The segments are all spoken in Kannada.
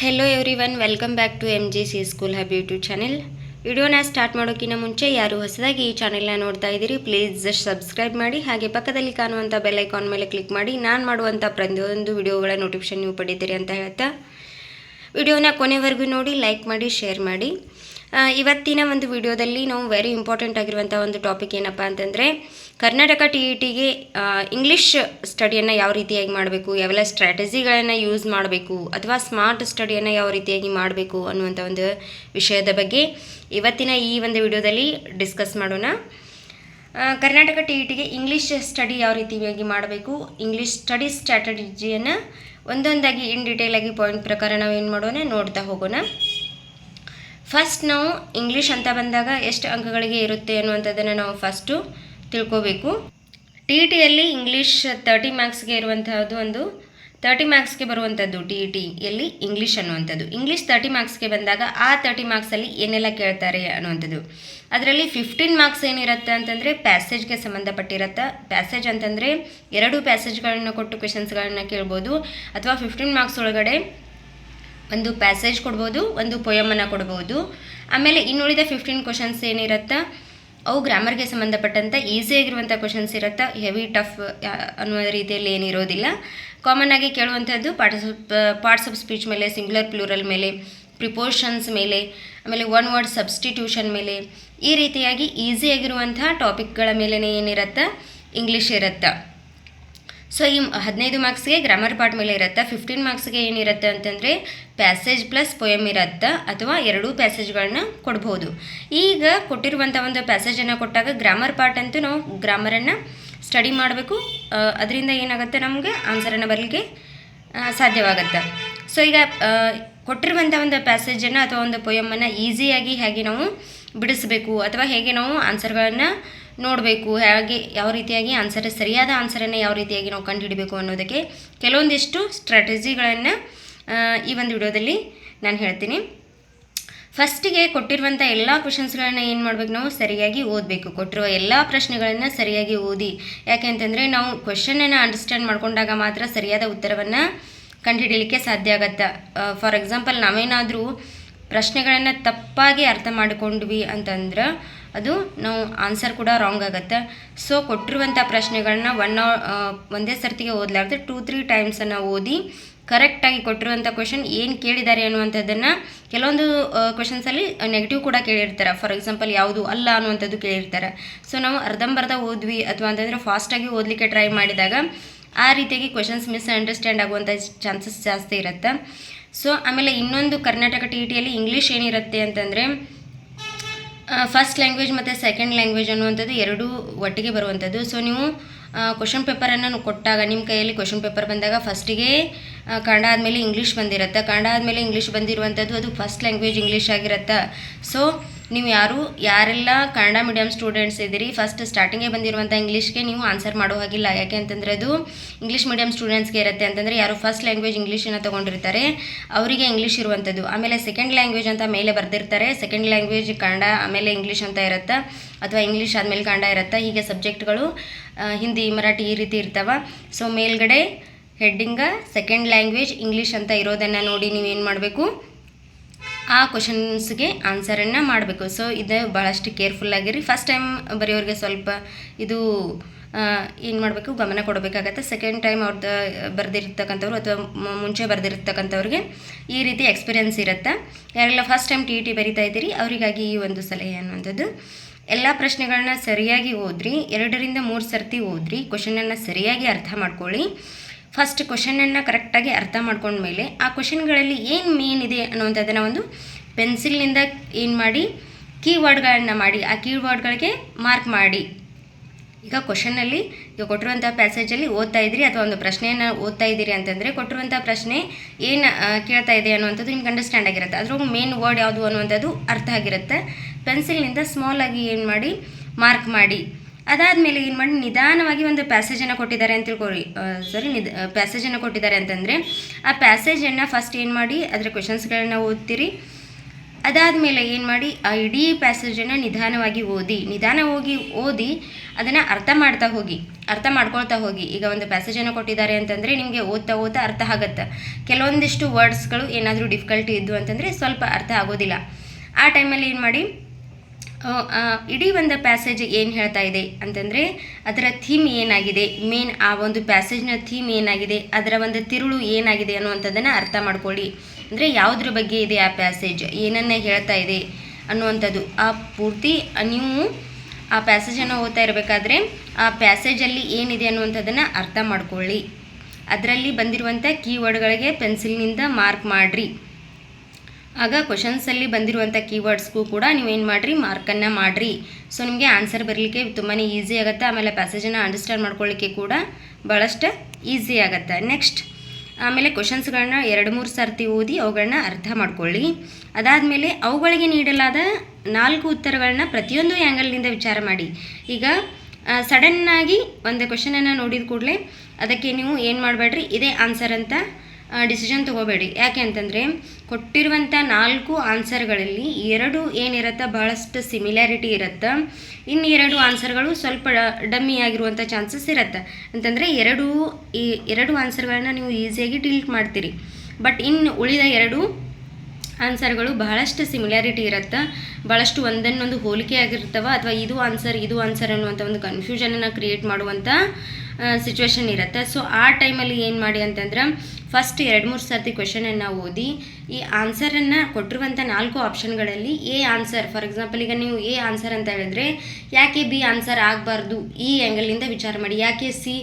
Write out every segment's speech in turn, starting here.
Hello everyone welcome back to M G C school hub YouTube channel ವಿಡಿಯೋನ ಸ್ಟಾರ್ಟ್ ಮಾಡೋಕ್ಕಿಂತ ಮುಂಚೆ ಯಾರು ಹೊಸದಾಗಿ ಈ ಚಾನೆಲ್ನ ನೋಡ್ತಾ ಇದ್ದೀರಿ ಪ್ಲೀಸ್ ಜಸ್ಟ್ ಸಬ್ಸ್ಕ್ರೈಬ್ ಮಾಡಿ, ಹಾಗೆ ಪಕ್ಕದಲ್ಲಿ ಕಾಣುವಂಥ ಬೆಲ್ ಐಕಾನ್ ಮೇಲೆ ಕ್ಲಿಕ್ ಮಾಡಿ, ನಾನು ಮಾಡುವಂಥ ಪ್ರತಿಯೊಂದು ವಿಡಿಯೋಗಳ ನೋಟಿಫಿಕೇಷನ್ ನೀವು ಪಡಿತೀರಿ ಅಂತ ಹೇಳ್ತಾ. ವಿಡಿಯೋನ ಕೊನೆವರೆಗೂ ನೋಡಿ ಲೈಕ್ ಮಾಡಿ ಶೇರ್ ಮಾಡಿ. ಇವತ್ತಿನ ಒಂದು ವಿಡಿಯೋದಲ್ಲಿ ನಾವು ವೆರಿ ಇಂಪಾರ್ಟೆಂಟ್ ಆಗಿರುವಂಥ ಒಂದು ಟಾಪಿಕ್ ಏನಪ್ಪ ಅಂತಂದರೆ, ಕರ್ನಾಟಕ ಟಿ ಇ ಟಿಗೆ ಇಂಗ್ಲೀಷ್ ಸ್ಟಡಿಯನ್ನು ಯಾವ ರೀತಿಯಾಗಿ ಮಾಡಬೇಕು, ಯಾವೆಲ್ಲ ಸ್ಟ್ರಾಟಜಿಗಳನ್ನು ಯೂಸ್ ಮಾಡಬೇಕು, ಅಥವಾ ಸ್ಮಾರ್ಟ್ ಸ್ಟಡಿಯನ್ನು ಯಾವ ರೀತಿಯಾಗಿ ಮಾಡಬೇಕು ಅನ್ನುವಂಥ ಒಂದು ವಿಷಯದ ಬಗ್ಗೆ ಇವತ್ತಿನ ಈ ಒಂದು ವಿಡಿಯೋದಲ್ಲಿ ಡಿಸ್ಕಸ್ ಮಾಡೋಣ. ಕರ್ನಾಟಕ ಟಿ ಇ ಟಿಗೆ ಇಂಗ್ಲೀಷ್ ಸ್ಟಡಿ ಯಾವ ರೀತಿಯಾಗಿ ಮಾಡಬೇಕು ಇಂಗ್ಲೀಷ್ ಸ್ಟಡಿ ಸ್ಟ್ರಾಟಜಿಯನ್ನು ಒಂದೊಂದಾಗಿ ಇನ್ ಡೀಟೇಲಾಗಿ ಪಾಯಿಂಟ್ ಪ್ರಕಾರ ನಾವು ಏನು ಮಾಡೋಣ ನೋಡ್ತಾ ಹೋಗೋಣ. ಫಸ್ಟ್ ನಾವು ಇಂಗ್ಲೀಷ್ ಅಂತ ಬಂದಾಗ ಎಷ್ಟು ಅಂಕಗಳಿಗೆ ಇರುತ್ತೆ ಅನ್ನುವಂಥದ್ದನ್ನು ನಾವು ಫಸ್ಟು ತಿಳ್ಕೋಬೇಕು. ಟಿ ಇ ಟಿಯಲ್ಲಿ ಇಂಗ್ಲೀಷ್ ತರ್ಟಿ ಮಾರ್ಕ್ಸ್ಗೆ ಇರುವಂತಹದ್ದು ಒಂದು ತರ್ಟಿ ಮಾರ್ಕ್ಸ್ಗೆ ಬರುವಂಥದ್ದು ಟಿ ಇ ಟಿಯಲ್ಲಿ ಇಂಗ್ಲೀಷ್ ಅನ್ನುವಂಥದ್ದು. ಇಂಗ್ಲೀಷ್ ತರ್ಟಿ ಮಾರ್ಕ್ಸ್ಗೆ ಬಂದಾಗ ಆ ತರ್ಟಿ ಮಾರ್ಕ್ಸಲ್ಲಿ ಏನೆಲ್ಲ ಕೇಳ್ತಾರೆ ಅನ್ನುವಂಥದ್ದು. ಅದರಲ್ಲಿ ಫಿಫ್ಟೀನ್ ಮಾರ್ಕ್ಸ್ ಏನಿರುತ್ತೆ ಅಂತಂದರೆ ಪ್ಯಾಸೇಜ್ಗೆ ಸಂಬಂಧಪಟ್ಟಿರುತ್ತೆ. ಪ್ಯಾಸೇಜ್ ಅಂತಂದರೆ ಎರಡು ಪ್ಯಾಸೇಜ್ಗಳನ್ನು ಕೊಟ್ಟು ಕ್ವೆಶನ್ಸ್ಗಳನ್ನ ಕೇಳ್ಬೋದು. ಅಥವಾ ಫಿಫ್ಟೀನ್ ಮಾರ್ಕ್ಸ್ ಒಳಗಡೆ ಒಂದು ಪ್ಯಾಸೇಜ್ ಕೊಡ್ಬೋದು, ಒಂದು ಪೊಯಮನ್ನು ಕೊಡ್ಬೋದು. ಆಮೇಲೆ ಇನ್ನುಳಿದ ಫಿಫ್ಟೀನ್ ಕ್ವಶನ್ಸ್ ಏನಿರುತ್ತೆ? ಅವು ಗ್ರಾಮರ್ಗೆ ಸಂಬಂಧಪಟ್ಟಂಥ ಈಸಿಯಾಗಿರುವಂಥ ಕ್ವಶನ್ಸ್ ಇರುತ್ತೆ? ಹೆವಿ ಟಫ್ ಅನ್ನುವ ರೀತಿಯಲ್ಲಿ ಏನಿರೋದಿಲ್ಲ. ಕಾಮನ್ ಆಗಿ ಕೇಳುವಂಥದ್ದು ಪಾರ್ಟ್ಸ್ ಪಾರ್ಟ್ಸ್ ಆಫ್ ಸ್ಪೀಚ್ ಮೇಲೆ ಸಿಂಗ್ಯುಲರ್ ಪ್ಲೂರಲ್ ಮೇಲೆ ಪ್ರಿಪೋರ್ಷನ್ಸ್ ಮೇಲೆ, ಆಮೇಲೆ ಒನ್ ವರ್ಡ್ ಸಬ್ಸ್ಟಿಟ್ಯೂಷನ್ ಮೇಲೆ, ಈ ರೀತಿಯಾಗಿ ಈಸಿಯಾಗಿರುವಂತಹ ಟಾಪಿಕ್ಗಳ ಮೇಲೇ ಏನಿರುತ್ತೆ? ಇಂಗ್ಲೀಷ್ ಇರುತ್ತೆ? ಸೊ ಈ ಹದಿನೈದು ಮಾರ್ಕ್ಸ್ಗೆ ಗ್ರಾಮರ್ ಪಾರ್ಟ್ ಮೇಲೆ ಇರುತ್ತೆ ಫಿಫ್ಟೀನ್ ಮಾರ್ಕ್ಸ್ಗೆ ಏನಿರುತ್ತೆ ಅಂತಂದರೆ ಪ್ಯಾಸೇಜ್ ಪ್ಲಸ್ ಪೊಯಮ್ ಇರುತ್ತೆ ಅಥವಾ ಎರಡೂ ಪ್ಯಾಸೇಜ್ಗಳನ್ನ ಕೊಡ್ಬೋದು. ಈಗ ಕೊಟ್ಟಿರುವಂಥ ಒಂದು ಪ್ಯಾಸೇಜನ್ನು ಕೊಟ್ಟಾಗ ಗ್ರಾಮರ್ ಪಾರ್ಟ್ ಅಂತೂ ನಾವು ಗ್ರಾಮರನ್ನು ಸ್ಟಡಿ ಮಾಡಬೇಕು. ಅದರಿಂದ ಏನಾಗುತ್ತೆ ನಮಗೆ ಆನ್ಸರನ್ನು ಬರಲಿಕ್ಕೆ ಸಾಧ್ಯವಾಗುತ್ತೆ. ಸೊ ಈಗ ಕೊಟ್ಟಿರುವಂಥ ಒಂದು ಪ್ಯಾಸೇಜನ್ನು ಅಥವಾ ಒಂದು ಪೊಯಮನ್ನು ಈಸಿಯಾಗಿ ಹೇಗೆ ನಾವು ಬಿಡಿಸಬೇಕು ಅಥವಾ ಹೇಗೆ ನಾವು ಆನ್ಸರ್ಗಳನ್ನು ನೋಡಬೇಕು, ಹೇಗೆ ಯಾವ ರೀತಿಯಾಗಿ ಆನ್ಸರ್, ಸರಿಯಾದ ಆನ್ಸರನ್ನು ಯಾವ ರೀತಿಯಾಗಿ ನಾವು ಕಂಡುಹಿಡಬೇಕು ಅನ್ನೋದಕ್ಕೆ ಕೆಲವೊಂದಿಷ್ಟು ಸ್ಟ್ರಾಟಜಿಗಳನ್ನು ಈ ಒಂದು ವಿಡಿಯೋದಲ್ಲಿ ನಾನು ಹೇಳ್ತೀನಿ. ಫಸ್ಟಿಗೆ ಕೊಟ್ಟಿರುವಂಥ ಎಲ್ಲ ಕ್ವಶನ್ಸ್ಗಳನ್ನು ಏನು ಮಾಡಬೇಕು ನಾವು? ಸರಿಯಾಗಿ ಓದಬೇಕು. ಕೊಟ್ಟಿರುವ ಎಲ್ಲ ಪ್ರಶ್ನೆಗಳನ್ನು ಸರಿಯಾಗಿ ಓದಿ. ಯಾಕೆ ಅಂತಂದರೆ ನಾವು ಕ್ವಶನನ್ನು ಅಂಡರ್ಸ್ಟ್ಯಾಂಡ್ ಮಾಡಿಕೊಂಡಾಗ ಮಾತ್ರ ಸರಿಯಾದ ಉತ್ತರವನ್ನು ಕಂಡುಹಿಡಿಯಲಿಕ್ಕೆ ಸಾಧ್ಯ ಆಗತ್ತೆ? ಫಾರ್ ಎಕ್ಸಾಂಪಲ್ ನಾವೇನಾದರೂ ಪ್ರಶ್ನೆಗಳನ್ನು ತಪ್ಪಾಗಿ ಅರ್ಥ ಮಾಡಿಕೊಂಡ್ವಿ ಅಂತಂದ್ರೆ ಅದು ನಾವು ಆನ್ಸರ್ ಕೂಡ ರಾಂಗ್ ಆಗುತ್ತೆ. ಸೊ ಕೊಟ್ಟಿರುವಂಥ ಪ್ರಶ್ನೆಗಳನ್ನ ಒನ್ ಒಂದೇ ಸರ್ತಿಗೆ ಓದಲಾರ್ದೆ ಟೂ ತ್ರೀ ಟೈಮ್ಸನ್ನು ಓದಿ ಕರೆಕ್ಟಾಗಿ ಕೊಟ್ಟಿರುವಂಥ ಕ್ವಶನ್ ಏನು ಕೇಳಿದ್ದಾರೆ ಅನ್ನುವಂಥದ್ದನ್ನು ಕೆಲವೊಂದು ಕ್ವಶನ್ಸಲ್ಲಿ ನೆಗೆಟಿವ್ ಕೂಡ ಕೇಳಿರ್ತಾರೆ. ಫಾರ್ ಎಕ್ಸಾಂಪಲ್ ಯಾವುದು ಅಲ್ಲ ಅನ್ನುವಂಥದ್ದು ಕೇಳಿರ್ತಾರೆ. ಸೊ ನಾವು ಅರ್ಧಂಬರ್ಧ ಓದ್ವಿ ಅಥವಾ ಅಂತಂದರೆ ಫಾಸ್ಟಾಗಿ ಓದಲಿಕ್ಕೆ ಟ್ರೈ ಮಾಡಿದಾಗ ಆ ರೀತಿಯಾಗಿ ಕ್ವಶನ್ಸ್ ಮಿಸ್ ಅಂಡರ್ಸ್ಟ್ಯಾಂಡ್ ಆಗುವಂಥ ಚಾನ್ಸಸ್ ಜಾಸ್ತಿ ಇರುತ್ತೆ. ಸೊ ಆಮೇಲೆ ಇನ್ನೊಂದು ಕರ್ನಾಟಕ ಟಿ ಇ ಟಿಯಲ್ಲಿ ಇಂಗ್ಲೀಷ್ ಏನಿರುತ್ತೆ ಅಂತಂದರೆ ಫಸ್ಟ್ ಲ್ಯಾಂಗ್ವೇಜ್ ಮತ್ತು ಸೆಕೆಂಡ್ ಲ್ಯಾಂಗ್ವೇಜ್ ಅನ್ನುವಂಥದ್ದು ಎರಡೂ ಒಟ್ಟಿಗೆ ಬರುವಂಥದ್ದು. ಸೊ ನೀವು ಕ್ವಶನ್ ಪೇಪರನ್ನು ಕೊಟ್ಟಾಗ ನಿಮ್ಮ ಕೈಯಲ್ಲಿ ಕ್ವಶನ್ ಪೇಪರ್ ಬಂದಾಗ ಫಸ್ಟಿಗೆ ಕನ್ನಡ ಆದಮೇಲೆ ಇಂಗ್ಲೀಷ್ ಬಂದಿರುತ್ತೆ. ಕನ್ನಡ ಆದಮೇಲೆ ಇಂಗ್ಲೀಷ್ ಬಂದಿರುವಂಥದ್ದು ಅದು ಫಸ್ಟ್ ಲ್ಯಾಂಗ್ವೇಜ್ ಇಂಗ್ಲೀಷ್ ಆಗಿರುತ್ತೆ. ಸೊ ನೀವು ಯಾರು, ಯಾರೆಲ್ಲ ಕನ್ನಡ ಮೀಡಿಯಮ್ ಸ್ಟೂಡೆಂಟ್ಸ್ ಇದ್ದೀರಿ ಫಸ್ಟ್ ಸ್ಟಾರ್ಟಿಂಗೇ ಬಂದಿರುವಂಥ ಇಂಗ್ಲೀಷ್ಗೆ ನೀವು ಆನ್ಸರ್ ಮಾಡೋ ಹಾಗಿಲ್ಲ. ಯಾಕೆ ಅಂತಂದರೆ ಅದು ಇಂಗ್ಲೀಷ್ ಮೀಡಿಯಮ್ ಸ್ಟೂಡೆಂಟ್ಸ್ಗೆ ಇರುತ್ತೆ. ಅಂತಂದರೆ ಯಾರು ಫಸ್ಟ್ ಲ್ಯಾಂಗ್ವೇಜ್ ಇಂಗ್ಲೀಷನ್ನು ತೊಗೊಂಡಿರ್ತಾರೆ, ಅವರಿಗೆ ಇಂಗ್ಲೀಷ್ ಇರುವಂಥದ್ದು ಆಮೇಲೆ ಸೆಕೆಂಡ್ ಲ್ಯಾಂಗ್ವೇಜ್ ಅಂತ ಮೇಲೆ ಬರೆದಿರ್ತಾರೆ. ಸೆಕೆಂಡ್ ಲ್ಯಾಂಗ್ವೇಜ್ ಕನ್ನಡ, ಆಮೇಲೆ ಇಂಗ್ಲೀಷ್ ಅಂತ ಇರುತ್ತೆ? ಅಥವಾ ಇಂಗ್ಲೀಷ್ ಆದಮೇಲೆ ಕನ್ನಡ ಇರುತ್ತೆ? ಹೀಗೆ ಸಬ್ಜೆಕ್ಟ್ಗಳು ಹಿಂದಿ, ಮರಾಠಿ ಈ ರೀತಿ ಇರ್ತವೆ. ಸೊ ಮೇಲ್ಗಡೆ ಹೆಡ್ಡಿಂಗ ಸೆಕೆಂಡ್ ಲ್ಯಾಂಗ್ವೇಜ್ ಇಂಗ್ಲೀಷ್ ಅಂತ ಇರೋದನ್ನು ನೋಡಿ ನೀವೇನು ಮಾಡಬೇಕು? ಆ ಕ್ವಶನ್ಸ್ಗೆ ಆನ್ಸರನ್ನು ಮಾಡಬೇಕು. ಸೊ ಇದು ಭಾಳಷ್ಟು ಕೇರ್ಫುಲ್ ಆಗಿರಿ. ಫಸ್ಟ್ ಟೈಮ್ ಬರೆಯೋರಿಗೆ ಸ್ವಲ್ಪ ಇದು ಏನು ಮಾಡಬೇಕು? ಗಮನ ಕೊಡಬೇಕಾಗತ್ತೆ. ಸೆಕೆಂಡ್ ಟೈಮ್ ಅವ್ರದ್ದು ಬರೆದಿರ್ತಕ್ಕಂಥವ್ರು ಅಥವಾ ಮುಂಚೆ ಬರೆದಿರ್ತಕ್ಕಂಥವ್ರಿಗೆ ಈ ರೀತಿ ಎಕ್ಸ್ಪೀರಿಯನ್ಸ್ ಇರುತ್ತೆ. ಯಾರೆಲ್ಲ first time T E T ಬರಿತಾ ಇದ್ದೀರಿ, ಅವರಿಗಾಗಿ ಈ ಒಂದು ಸಲಹೆ ಅನ್ನುವಂಥದ್ದು. ಎಲ್ಲ ಪ್ರಶ್ನೆಗಳನ್ನ ಸರಿಯಾಗಿ ಓದ್ರಿ. ಎರಡರಿಂದ ಮೂರು ಸರ್ತಿ ಓದ್ರಿ. ಕ್ವಶನನ್ನು ಸರಿಯಾಗಿ ಅರ್ಥ ಮಾಡ್ಕೊಳ್ಳಿ. ಫಸ್ಟ್ ಕ್ವಶನನ್ನು ಕರೆಕ್ಟಾಗಿ ಅರ್ಥ ಮಾಡ್ಕೊಂಡ್ಮೇಲೆ ಆ ಕ್ವಶನ್ಗಳಲ್ಲಿ ಏನು ಮೇನ್ ಇದೆ ಅನ್ನುವಂಥದ್ದನ್ನು ಒಂದು ಪೆನ್ಸಿಲ್ನಿಂದ ಏನು ಮಾಡಿ ಕೀವರ್ಡ್ಗಳನ್ನು ಮಾಡಿ, ಆ ಕೀವರ್ಡ್ಗಳಿಗೆ ಮಾರ್ಕ್ ಮಾಡಿ. ಈಗ ಕ್ವಶನಲ್ಲಿ ಈಗ ಕೊಟ್ಟಿರುವಂಥ ಪ್ಯಾಸೇಜಲ್ಲಿ ಓದ್ತಾ ಇದ್ದೀರಿ ಅಥವಾ ಒಂದು ಪ್ರಶ್ನೆಯನ್ನು ಓದ್ತಾ ಇದ್ದೀರಿ ಅಂತಂದರೆ ಕೊಟ್ಟಿರುವಂಥ ಪ್ರಶ್ನೆ ಏನು ಕೇಳ್ತಾ ಇದೆ ಅನ್ನುವಂಥದ್ದು ನಿಮ್ಗೆ ಅಂಡರ್ಸ್ಟ್ಯಾಂಡ್ ಆಗಿರುತ್ತೆ. ಅದ್ರೊಳಗೆ ಮೇನ್ ವರ್ಡ್ ಯಾವುದು ಅನ್ನುವಂಥದ್ದು ಅರ್ಥ ಆಗಿರುತ್ತೆ. ಪೆನ್ಸಿಲ್ನಿಂದ ಸ್ಮಾಲಾಗಿ ಏನು ಮಾಡಿ ಮಾರ್ಕ್ ಮಾಡಿ. ಅದಾದಮೇಲೆ ಏನು ಮಾಡಿ, ನಿಧಾನವಾಗಿ ಒಂದು ಪ್ಯಾಸೇಜನ್ನು ಕೊಟ್ಟಿದ್ದಾರೆ ಅಂತ ತಿಳ್ಕೊಳ್ಳಿ ಸಾರಿ ನಿಧ ಪ್ಯಾಸೇಜನ್ನು ಕೊಟ್ಟಿದ್ದಾರೆ ಅಂತಂದರೆ, ಆ ಪ್ಯಾಸೇಜನ್ನು ಫಸ್ಟ್ ಏನು ಮಾಡಿ, ಅದರ ಕ್ವೆಶನ್ಸ್ಗಳನ್ನ ಓದ್ತೀರಿ. ಅದಾದಮೇಲೆ ಏನು ಮಾಡಿ, ಆ ಇಡೀ ಪ್ಯಾಸೇಜನ್ನು ನಿಧಾನವಾಗಿ ಓದಿ, ನಿಧಾನ ಹೋಗಿ ಓದಿ, ಅದನ್ನು ಅರ್ಥ ಮಾಡ್ತಾ ಹೋಗಿ, ಅರ್ಥ ಮಾಡ್ಕೊಳ್ತಾ ಹೋಗಿ. ಈಗ ಒಂದು ಪ್ಯಾಸೇಜನ್ನು ಕೊಟ್ಟಿದ್ದಾರೆ ಅಂತಂದರೆ ನಿಮಗೆ ಓದ್ತಾ ಓದ್ತಾ ಅರ್ಥ ಆಗುತ್ತೆ. ಕೆಲವೊಂದಿಷ್ಟು ವರ್ಡ್ಸ್ಗಳು ಏನಾದರೂ ಡಿಫಿಕಲ್ಟಿ ಇದ್ದು ಅಂತಂದರೆ ಸ್ವಲ್ಪ ಅರ್ಥ ಆಗೋದಿಲ್ಲ. ಆ ಟೈಮಲ್ಲಿ ಏನು ಮಾಡಿ ಇಡೀ ಒಂದು ಪ್ಯಾಸೇಜ್ ಏನು ಹೇಳ್ತಾ ಇದೆ ಅಂತಂದರೆ, ಅದರ ಥೀಮ್ ಏನಾಗಿದೆ? ಮೇನ್ ಆ ಒಂದು ಪ್ಯಾಸೇಜ್ನ ಥೀಮ್ ಏನಾಗಿದೆ? ಅದರ ಒಂದು ತಿರುಳು ಏನಾಗಿದೆ ಅನ್ನುವಂಥದ್ದನ್ನು ಅರ್ಥ ಮಾಡ್ಕೊಳ್ಳಿ. ಅಂದರೆ ಯಾವುದ್ರ ಬಗ್ಗೆ ಇದೆ ಆ ಪ್ಯಾಸೇಜ್ ಏನನ್ನು ಹೇಳ್ತಾ ಇದೆ ಅನ್ನುವಂಥದ್ದು. ಆ ಪೂರ್ತಿ ನೀವು ಆ ಪ್ಯಾಸೇಜನ್ನು ಓದ್ತಾ ಇರಬೇಕಾದ್ರೆ, ಆ ಪ್ಯಾಸೇಜಲ್ಲಿ ಏನಿದೆ ಅನ್ನುವಂಥದ್ದನ್ನು ಅರ್ಥ ಮಾಡ್ಕೊಳ್ಳಿ. ಅದರಲ್ಲಿ ಬಂದಿರುವಂಥ ಕೀವರ್ಡ್ಗಳಿಗೆ ಪೆನ್ಸಿಲ್ನಿಂದ ಮಾರ್ಕ್ ಮಾಡಿರಿ. ಆಗ ಕ್ವಶನ್ಸಲ್ಲಿ ಬಂದಿರುವಂಥ ಕೀವರ್ಡ್ಸ್ಗೂ ಕೂಡ ನೀವೇನು ಮಾಡಿರಿ? ಮಾರ್ಕನ್ನು ಮಾಡಿರಿ. ಸೊ ನಿಮಗೆ ಆನ್ಸರ್ ಬರಲಿಕ್ಕೆ ತುಂಬಾ ಈಸಿ ಆಗುತ್ತೆ. ಆಮೇಲೆ ಪ್ಯಾಸೇಜನ್ನು ಅಂಡರ್ಸ್ಟ್ಯಾಂಡ್ ಮಾಡ್ಕೊಳ್ಳಿಕ್ಕೆ ಕೂಡ ಭಾಳಷ್ಟು ಈಸಿ ಆಗುತ್ತೆ. ನೆಕ್ಸ್ಟ್ ಆಮೇಲೆ ಕ್ವಶನ್ಸ್ಗಳನ್ನ ಎರಡು ಮೂರು ಸರ್ತಿ ಓದಿ ಅವುಗಳನ್ನ ಅರ್ಥ ಮಾಡ್ಕೊಳ್ಳಿ. ಅದಾದಮೇಲೆ ಅವುಗಳಿಗೆ ನೀಡಲಾದ ನಾಲ್ಕು ಉತ್ತರಗಳನ್ನ ಪ್ರತಿಯೊಂದು ಆ್ಯಂಗಲ್ನಿಂದ ವಿಚಾರ ಮಾಡಿ. ಈಗ ಸಡನ್ನಾಗಿ ಒಂದು ಕ್ವಶನನ್ನು ನೋಡಿದ ಕೂಡಲೇ ಅದಕ್ಕೆ ನೀವು ಏನು ಮಾಡಬೇಡ್ರಿ ಇದೇ ಆನ್ಸರ್ ಅಂತ ಡಿಸಿಷನ್ ತೊಗೋಬೇಡಿ. ಯಾಕೆ ಅಂತಂದರೆ ಕೊಟ್ಟಿರುವಂಥ ನಾಲ್ಕು ಆನ್ಸರ್ಗಳಲ್ಲಿ ಎರಡು ಏನಿರುತ್ತೆ ಭಾಳಷ್ಟು ಸಿಮಿಲ್ಯಾರಿಟಿ ಇರುತ್ತೆ, ಇನ್ನು ಎರಡು ಆನ್ಸರ್ಗಳು ಸ್ವಲ್ಪ ಡಮ್ಮಿ ಆಗಿರುವಂಥ ಚಾನ್ಸಸ್ ಇರುತ್ತೆ. ಅಂತಂದರೆ ಎರಡು ಈ ಎರಡು ಆನ್ಸರ್ಗಳನ್ನ ನೀವು ಈಸಿಯಾಗಿ ಡಿಲೀಟ್ ಮಾಡ್ತೀರಿ. ಬಟ್ ಇನ್ನು ಉಳಿದ ಎರಡು ಆನ್ಸರ್ಗಳು ಬಹಳಷ್ಟು ಸಿಮಿಲ್ಯಾರಿಟಿ ಇರುತ್ತೆ. ಭಾಳಷ್ಟು ಒಂದನ್ನೊಂದು ಹೋಲಿಕೆ ಆಗಿರ್ತವೆ ಅಥವಾ ಇದು ಆನ್ಸರ್ ಇದು ಆನ್ಸರ್ ಅನ್ನುವಂಥ ಒಂದು ಕನ್ಫ್ಯೂಷನನ್ನು ಕ್ರಿಯೇಟ್ ಮಾಡುವಂಥ ಸಿಚುವೇಶನ್ ಇರುತ್ತೆ. ಸೊ ಆ ಟೈಮಲ್ಲಿ ಏನು ಮಾಡಿ ಅಂತಂದ್ರೆ ಫಸ್ಟ್ ಎರಡು, ಮೂರು ಸರ್ತಿ ಕ್ವೆಶನನ್ನು ಓದಿ, ಈ ಆನ್ಸರನ್ನು ಕೊಟ್ಟಿರುವಂಥ ನಾಲ್ಕು ಆಪ್ಷನ್ಗಳಲ್ಲಿ ಎ ಆನ್ಸರ್ ಫಾರ್ ಎಕ್ಸಾಂಪಲ್ ಈಗ ನೀವು ಎ ಆನ್ಸರ್ ಅಂತ ಹೇಳಿದ್ರೆ, ಯಾಕೆ ಬಿ ಆನ್ಸರ್ ಆಗಬಾರ್ದು? ಈ ಆ್ಯಂಗಲಿಂದ ವಿಚಾರ ಮಾಡಿ. ಯಾಕೆ ಸಿ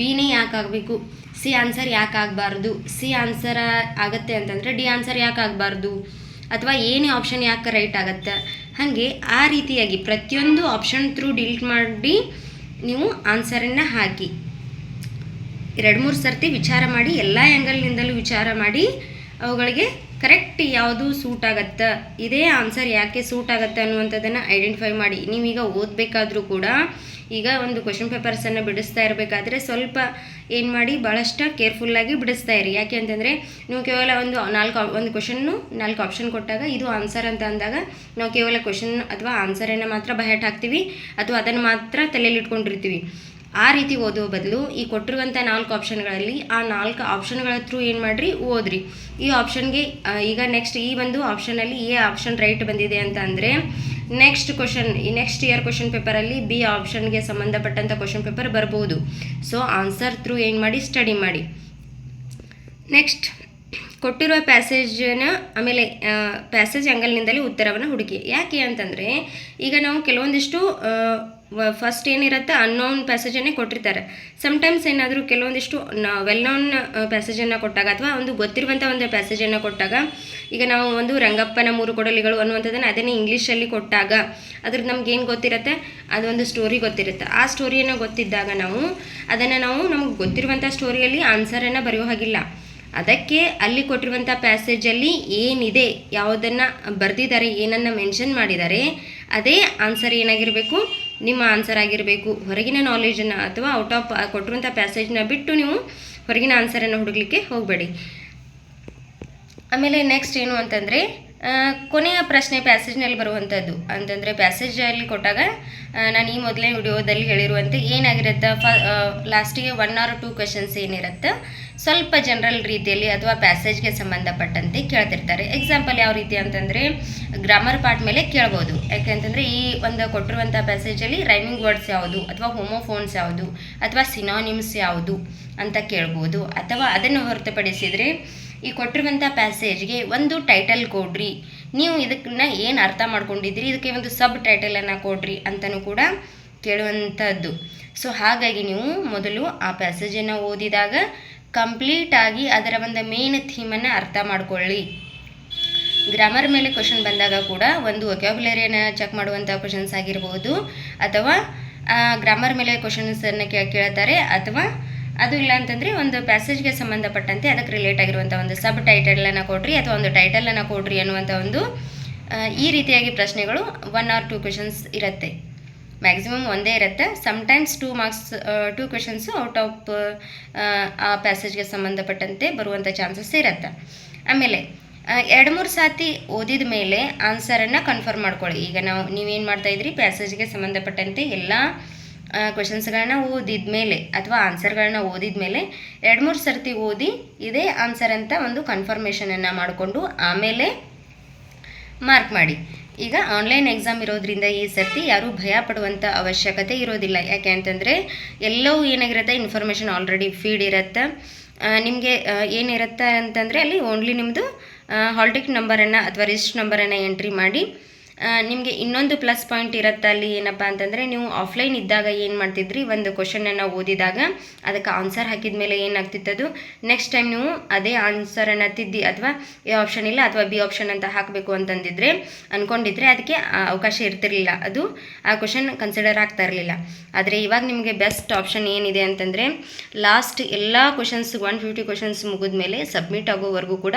ಬಿನೇ ಯಾಕೆ ಆಗಬೇಕು ಸಿ ಆನ್ಸರ್ ಯಾಕೆ ಆಗಬಾರ್ದು? ಸಿ ಆನ್ಸರ್ ಆಗತ್ತೆ ಅಂತಂದರೆ ಡಿ ಆನ್ಸರ್ ಯಾಕೆ ಆಗಬಾರ್ದು? ಅಥವಾ ಏನೇ ಆಪ್ಷನ್ ಯಾಕೆ ರೈಟ್ ಆಗುತ್ತೆ? ಹಾಗೆ ಆ ರೀತಿಯಾಗಿ ಪ್ರತಿಯೊಂದು ಆಪ್ಷನ್ ಥ್ರೂ ಡಿಲೀಟ್ ಮಾಡಿ ನೀವು ಆನ್ಸರನ್ನು ಹಾಕಿ. ಎರಡು ಮೂರು ಸರ್ತಿ ವಿಚಾರ ಮಾಡಿ, ಎಲ್ಲ ಆ್ಯಂಗಲ್ನಿಂದಲೂ ವಿಚಾರ ಮಾಡಿ, ಅವುಗಳಿಗೆ ಕರೆಕ್ಟ್ ಯಾವುದು ಸೂಟ್ ಆಗತ್ತೆ? ಇದೇ ಆನ್ಸರ್ ಯಾಕೆ ಸೂಟ್ ಆಗುತ್ತೆ ಅನ್ನುವಂಥದ್ದನ್ನು ಐಡೆಂಟಿಫೈ ಮಾಡಿ. ನೀವೀಗ ಓದಬೇಕಾದ್ರೂ ಕೂಡ ಈಗ ಒಂದು ಕ್ವಶನ್ ಪೇಪರ್ಸನ್ನು ಬಿಡಿಸ್ತಾ ಇರಬೇಕಾದ್ರೆ ಸ್ವಲ್ಪ ಏನು ಮಾಡಿ ಭಾಳಷ್ಟು ಕೇರ್ಫುಲ್ಲಾಗಿ ಬಿಡಿಸ್ತಾ ಇರಿ. ಯಾಕೆ ಅಂತಂದರೆ ನೀವು ಕೇವಲ ಒಂದು ನಾಲ್ಕು ಒಂದು ಕ್ವಶನ್ನು ನಾಲ್ಕು ಆಪ್ಷನ್ ಕೊಟ್ಟಾಗ ಇದು ಆನ್ಸರ್ ಅಂತ ಅಂದಾಗ ನಾವು ಕೇವಲ ಕ್ವಶನ್ ಅಥವಾ ಆನ್ಸರನ್ನು ಮಾತ್ರ ಬಯಟ್ ಹಾಕ್ತೀವಿ. ಅಥವಾ ಅದನ್ನು ಮಾತ್ರ ತಲೆಯಲ್ಲಿ ಇಟ್ಕೊಂಡಿರ್ತೀವಿ. ಆ ರೀತಿ ಓದೋ ಬದಲು ಈ ಕೊಟ್ಟಿರುವಂಥ ನಾಲ್ಕು ಆಪ್ಷನ್ಗಳಲ್ಲಿ ಆ ನಾಲ್ಕು ಆಪ್ಷನ್ಗಳ ಥ್ರೂ ಏನು ಮಾಡಿರಿ? ಓದ್ರಿ. ಈ ಆಪ್ಷನ್ಗೆ ಈಗ ನೆಕ್ಸ್ಟ್ ಈ ಒಂದು ಆಪ್ಷನಲ್ಲಿ ಎ ಆಪ್ಷನ್ ರೈಟ್ ಬಂದಿದೆ ಅಂತ ಅಂದರೆ ನೆಕ್ಸ್ಟ್ ಕ್ವಶನ್ ಈ ನೆಕ್ಸ್ಟ್ ಇಯರ್ ಕ್ವಶನ್ ಪೇಪರಲ್ಲಿ ಬಿ ಆಪ್ಷನ್ಗೆ ಸಂಬಂಧಪಟ್ಟಂಥ ಕ್ವಶನ್ ಪೇಪರ್ ಬರ್ಬೋದು. ಸೊ ಆನ್ಸರ್ ಥ್ರೂ ಏನು ಮಾಡಿ? ಸ್ಟಡಿ ಮಾಡಿ. ನೆಕ್ಸ್ಟ್ ಕೊಟ್ಟಿರುವ ಪ್ಯಾಸೇಜನ್ನ ಆಮೇಲೆ ಪ್ಯಾಸೇಜ್ ಆ್ಯಂಗಲ್ನಿಂದಲೇ ಉತ್ತರವನ್ನು ಹುಡುಕಿ. ಯಾಕೆ ಅಂತಂದರೆ, ಈಗ ನಾವು ಕೆಲವೊಂದಿಷ್ಟು ಫಸ್ಟ್ ಏನಿರುತ್ತೆ ಅನ್ನೋನ್ ಪ್ಯಾಸೇಜನ್ನೇ ಕೊಟ್ಟಿರ್ತಾರೆ. ಸಮ್ಟೈಮ್ಸ್ ಏನಾದರೂ ಕೆಲವೊಂದಿಷ್ಟು ವೆಲ್ ನೋನ್ ಪ್ಯಾಸೇಜನ್ನು ಕೊಟ್ಟಾಗ ಅಥವಾ ಒಂದು ಗೊತ್ತಿರುವಂಥ ಒಂದು ಪ್ಯಾಸೇಜನ್ನು ಕೊಟ್ಟಾಗ, ಈಗ ನಾವು ಒಂದು ರಂಗಪ್ಪನ ಮೂರು ಕೊಡಲಿಗಳು ಅನ್ನುವಂಥದ್ದನ್ನು ಅದನ್ನೇ ಇಂಗ್ಲೀಷಲ್ಲಿ ಕೊಟ್ಟಾಗ ಅದ್ರದ್ದು ನಮ್ಗೆ ಏನು ಗೊತ್ತಿರುತ್ತೆ? ಅದೊಂದು ಸ್ಟೋರಿ ಗೊತ್ತಿರುತ್ತೆ. ಆ ಸ್ಟೋರಿಯನ್ನು ಗೊತ್ತಿದ್ದಾಗ ನಾವು ಅದನ್ನು ನಾವು ನಮಗೆ ಗೊತ್ತಿರುವಂಥ ಸ್ಟೋರಿಯಲ್ಲಿ ಆನ್ಸರನ್ನು ಬರೆಯೋ ಹಾಗಿಲ್ಲ. ಅದಕ್ಕೆ ಅಲ್ಲಿ ಕೊಟ್ಟಿರುವಂಥ ಪ್ಯಾಸೇಜಲ್ಲಿ ಏನಿದೆ, ಯಾವುದನ್ನು ಬರೆದಿದ್ದಾರೆ, ಏನನ್ನು ಮೆನ್ಷನ್ ಮಾಡಿದ್ದಾರೆ, ಅದೇ ಆನ್ಸರ್ ಏನಾಗಿರಬೇಕು? ನಿಮ್ಮ ಆನ್ಸರ್ ಆಗಿರಬೇಕು. ಹೊರಗಿನ ನಾಲೆಜನ್ನು ಅಥವಾ ಔಟ್ ಆಫ್ ಕೊಟ್ಟಿರುವಂಥ ಪ್ಯಾಸೇಜ್ನ ಬಿಟ್ಟು ನೀವು ಹೊರಗಿನ ಆನ್ಸರನ್ನು ಹುಡುಕ್ಲಿಕ್ಕೆ ಹೋಗಬೇಡಿ. ಆಮೇಲೆ ನೆಕ್ಸ್ಟ್ ಏನು ಅಂತಂದರೆ ಕೊನೆಯ ಪ್ರಶ್ನೆ ಪ್ಯಾಸೇಜ್ನಲ್ಲಿ ಬರುವಂಥದ್ದು ಅಂತಂದರೆ ಪ್ಯಾಸೇಜಲ್ಲಿ ಕೊಟ್ಟಾಗ ನಾನು ಈ ಮೊದಲೇ ವಿಡಿಯೋದಲ್ಲಿ ಹೇಳಿರುವಂತೆ ಏನಾಗಿರುತ್ತೆ? ಫ ಲಾಸ್ಟಿಗೆ ಒನ್ ಆರ್ ಟೂ ಕ್ವೆಶನ್ಸ್ ಏನಿರುತ್ತೆ? ಸ್ವಲ್ಪ ಜನರಲ್ ರೀತಿಯಲ್ಲಿ ಅಥವಾ ಪ್ಯಾಸೇಜ್ಗೆ ಸಂಬಂಧಪಟ್ಟಂತೆ ಕೇಳ್ತಿರ್ತಾರೆ. ಎಕ್ಸಾಂಪಲ್ ಯಾವ ರೀತಿ ಅಂತಂದರೆ ಗ್ರಾಮರ್ ಪಾರ್ಟ್ ಮೇಲೆ ಕೇಳ್ಬೋದು. ಯಾಕೆಂತಂದರೆ ಈ ಒಂದು ಕೊಟ್ಟಿರುವಂಥ ಪ್ಯಾಸೇಜಲ್ಲಿ ರೈಮಿಂಗ್ ವರ್ಡ್ಸ್ ಯಾವುದು, ಅಥವಾ ಹೋಮೋಫೋನ್ಸ್ ಯಾವುದು, ಅಥವಾ ಸಿನಾನಿಮ್ಸ್ ಯಾವುದು ಅಂತ ಕೇಳ್ಬೋದು. ಅಥವಾ ಅದನ್ನು ಹೊರತುಪಡಿಸಿದರೆ, ಈ ಕೊಟ್ಟಿರುವಂಥ ಪ್ಯಾಸೇಜ್ಗೆ ಒಂದು ಟೈಟಲ್ ಕೊಡ್ರಿ. ನೀವು ಇದಕ್ಕನ್ನ ಏನು ಅರ್ಥ ಮಾಡ್ಕೊಂಡಿದ್ದೀರಿ, ಇದಕ್ಕೆ ಒಂದು ಸಬ್ ಟೈಟಲನ್ನು ಕೊಡ್ರಿ ಅಂತಲೂ ಕೂಡ ಕೇಳುವಂಥದ್ದು ಸೊ ಹಾಗಾಗಿ ನೀವು ಮೊದಲು ಆ ಪ್ಯಾಸೇಜನ್ನು ಓದಿದಾಗ ಕಂಪ್ಲೀಟಾಗಿ ಅದರ ಒಂದು ಮೇನ್ ಥೀಮನ್ನು ಅರ್ಥ ಮಾಡಿಕೊಳ್ಳಿ. ಗ್ರಾಮರ್ ಮೇಲೆ ಕ್ವಶನ್ ಬಂದಾಗ ಕೂಡ ಒಂದು ವೊಕ್ಯಾಬುಲರಿಯನ್ನು ಚೆಕ್ ಮಾಡುವಂಥ ಕ್ವಶನ್ಸ್ ಆಗಿರ್ಬೋದು. ಅಥವಾ ಗ್ರಾಮರ್ ಮೇಲೆ ಕ್ವಶನ್ಸನ್ನು ಕೇಳ್ತಾರೆ. ಅಥವಾ, ಅದು ಇಲ್ಲ ಅಂತಂದರೆ ಒಂದು ಪ್ಯಾಸೇಜ್ಗೆ ಸಂಬಂಧಪಟ್ಟಂತೆ ಅದಕ್ಕೆ ರಿಲೇಟ್ ಆಗಿರುವಂಥ ಒಂದು ಸಬ್ ಟೈಟಲನ್ನು ಕೊಡ್ರಿ ಅಥವಾ ಒಂದು ಟೈಟಲನ್ನು ಕೊಡ್ರಿ ಅನ್ನುವಂಥ ಒಂದು ಈ ರೀತಿಯಾಗಿ ಪ್ರಶ್ನೆಗಳು ಒನ್ ಆರ್ ಟೂ ಕ್ವಶನ್ಸ್ ಇರುತ್ತೆ. ಮ್ಯಾಕ್ಸಿಮಮ್ ಒಂದೇ ಇರುತ್ತೆ. Sometimes two marks two questions out of ಆ ಪ್ಯಾಸೇಜ್ಗೆ ಸಂಬಂಧಪಟ್ಟಂತೆ ಬರುವಂಥ ಚಾನ್ಸಸ್ ಇರುತ್ತೆ. ಆಮೇಲೆ ಎರಡು ಮೂರು ಸಾತಿ ಓದಿದ ಮೇಲೆ ಆನ್ಸರನ್ನು ಕನ್ಫರ್ಮ್ ಮಾಡ್ಕೊಳ್ಳಿ. ಈಗ ನಾವು, ನೀವೇನು ಮಾಡ್ತಾ ಇದ್ರಿ? ಪ್ಯಾಸೇಜ್ಗೆ ಸಂಬಂಧಪಟ್ಟಂತೆ ಎಲ್ಲ ಕ್ವೆಶನ್ಸ್ಗಳನ್ನ ಓದಿದ ಮೇಲೆ ಅಥವಾ ಆನ್ಸರ್ಗಳನ್ನ ಓದಿದ ಮೇಲೆ ಎರಡು ಮೂರು ಸರ್ತಿ ಓದಿ ಇದೇ ಆನ್ಸರ್ ಅಂತ ಒಂದು ಕನ್ಫರ್ಮೇಷನನ್ನು ಮಾಡಿಕೊಂಡು ಆಮೇಲೆ ಮಾರ್ಕ್ ಮಾಡಿ. ಈಗ ಆನ್ಲೈನ್ ಎಕ್ಸಾಮ್ ಇರೋದ್ರಿಂದ ಈ ಸರ್ತಿ ಯಾರೂ ಭಯ ಪಡುವಂಥ ಅವಶ್ಯಕತೆ ಇರೋದಿಲ್ಲ. ಯಾಕೆ ಅಂತಂದರೆ ಎಲ್ಲವೂ ಏನಾಗಿರುತ್ತೆ ಇನ್ಫಾರ್ಮೇಷನ್ ಆಲ್ರೆಡಿ ಫೀಡ್ ಇರುತ್ತೆ. ನಿಮಗೆ ಏನಿರುತ್ತೆ ಅಂತಂದರೆ ಅಲ್ಲಿ ಓನ್ಲಿ ನಿಮ್ಮದು ಹಾಲ್ ಟಿಕೆಟ್ ನಂಬರನ್ನು ಅಥವಾ ರಿಜಿಸ್ಟ್ ನಂಬರನ್ನು ಎಂಟ್ರಿ ಮಾಡಿ ನಿಮಗೆ ಇನ್ನೊಂದು ಪ್ಲಸ್ ಪಾಯಿಂಟ್ ಇರುತ್ತೆ ಅಲ್ಲಿ ಏನಪ್ಪ ಅಂತಂದರೆ ನೀವು ಆಫ್ಲೈನ್ ಇದ್ದಾಗ ಏನು ಮಾಡ್ತಿದ್ರಿ? ಒಂದು ಕ್ವಶನನ್ನು ಓದಿದಾಗ ಅದಕ್ಕೆ ಆನ್ಸರ್ ಹಾಕಿದ ಮೇಲೆ ಏನಾಗ್ತಿತ್ತದು ನೆಕ್ಸ್ಟ್ ಟೈಮ್ ನೀವು ಅದೇ ಆನ್ಸರನ್ನು ತಿದ್ದಿ ಅಥವಾ ಎ ಆಪ್ಷನ್ ಇಲ್ಲ ಅಥವಾ ಬಿ ಆಪ್ಷನ್ ಅಂತ ಹಾಕಬೇಕು ಅಂತಂದಿದ್ರೆ ಅಂದ್ಕೊಂಡಿದ್ರೆ ಅದಕ್ಕೆ ಅವಕಾಶ ಇರ್ತಿರಲಿಲ್ಲ. ಅದು ಆ ಕ್ವಶನ್ ಕನ್ಸಿಡರ್ ಆಗ್ತಾ ಇರಲಿಲ್ಲ. ಆದರೆ ಇವಾಗ ನಿಮಗೆ ಬೆಸ್ಟ್ ಆಪ್ಷನ್ ಏನಿದೆ ಅಂತಂದರೆ ಲಾಸ್ಟ್ ಎಲ್ಲ ಕ್ವಶನ್ಸ್ ಒನ್ ಫಿಫ್ಟಿ ಕ್ವಶನ್ಸ್ ಮುಗಿದ ಮೇಲೆ ಸಬ್ಮಿಟ್ ಆಗೋವರೆಗೂ ಕೂಡ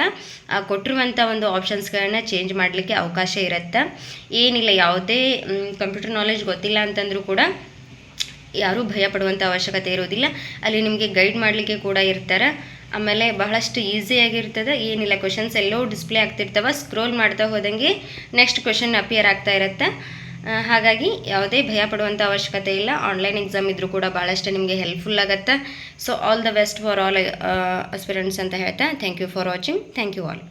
ಕೊಟ್ಟಿರುವಂಥ ಒಂದು ಆಪ್ಷನ್ಸ್ಗಳನ್ನ ಚೇಂಜ್ ಮಾಡಲಿಕ್ಕೆ ಅವಕಾಶ ಇರುತ್ತೆ. ಏನಿಲ್ಲ, ಯಾವುದೇ ಕಂಪ್ಯೂಟರ್ ನಾಲೆಜ್ ಗೊತ್ತಿಲ್ಲ ಅಂತಂದರೂ ಕೂಡ ಯಾರೂ ಭಯ ಪಡುವಂಥ ಅವಶ್ಯಕತೆ ಇರೋದಿಲ್ಲ. ಅಲ್ಲಿ ನಿಮಗೆ ಗೈಡ್ ಮಾಡಲಿಕ್ಕೆ ಕೂಡ ಇರ್ತಾರೆ. ಆಮೇಲೆ ಬಹಳಷ್ಟು ಈಸಿಯಾಗಿರ್ತದೆ ಏನಿಲ್ಲ ಕ್ವಶನ್ಸ್ ಎಲ್ಲೋ ಡಿಸ್ಪ್ಲೇ ಆಗ್ತಿರ್ತವೆ. ಸ್ಕ್ರೋಲ್ ಮಾಡ್ತಾ ಹೋದಂಗೆ ನೆಕ್ಸ್ಟ್ ಕ್ವಶನ್ ಅಪಿಯರ್ ಆಗ್ತಾ ಇರುತ್ತೆ. ಹಾಗಾಗಿ ಯಾವುದೇ ಭಯ ಪಡುವಂಥ ಅವಶ್ಯಕತೆ ಇಲ್ಲ. ಆನ್ಲೈನ್ ಎಕ್ಸಾಮ್ ಇದ್ರೂ ಕೂಡ ಭಾಳಷ್ಟು ನಿಮಗೆ ಹೆಲ್ಪ್ಫುಲ್ ಆಗುತ್ತೆ. So all the best for all aspirants ಅಂತ ಹೇಳ್ತಾ thank you for watching thank you all